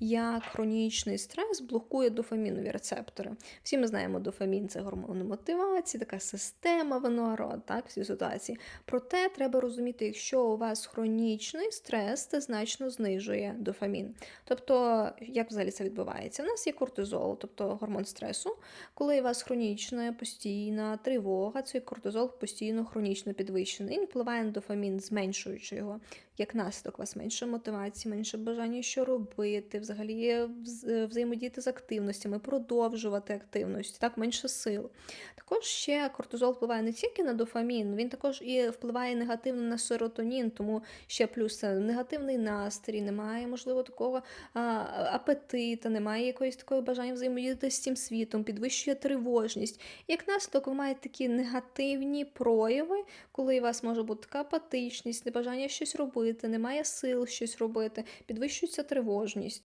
як хронічний стрес блокує дофамінові рецептори. Всі ми знаємо, дофамін це гормон мотивації, така система виноград, так, всі ситуації. Проте треба розуміти, якщо у вас хронічний стрес, це значно знижує дофамін. Тобто, як взагалі це відбувається? У нас є кортизол, тобто гормон стресу. Коли у вас хронічна, постійна тривога, цей кортизол постійно хронічно підвищений. Він впливає на дофамін, зменшуючи його. Як наслідок, у вас менше мотивації, менше бажання що робити, взагалі є взаємодіяти з активностями, продовжувати активність, так, менше сил. Також ще кортизол впливає не тільки на дофамін, він також і впливає негативно на серотонін, тому ще плюс негативний настрій, немає, можливо, такого а, апетита, немає якоїсь такої бажання взаємодіяти з цим світом, підвищує тривожність. Як наслідок, ви маєте такі негативні прояви, коли у вас може бути така апатичність, небажання щось робити, немає сил щось робити, підвищується тривожність.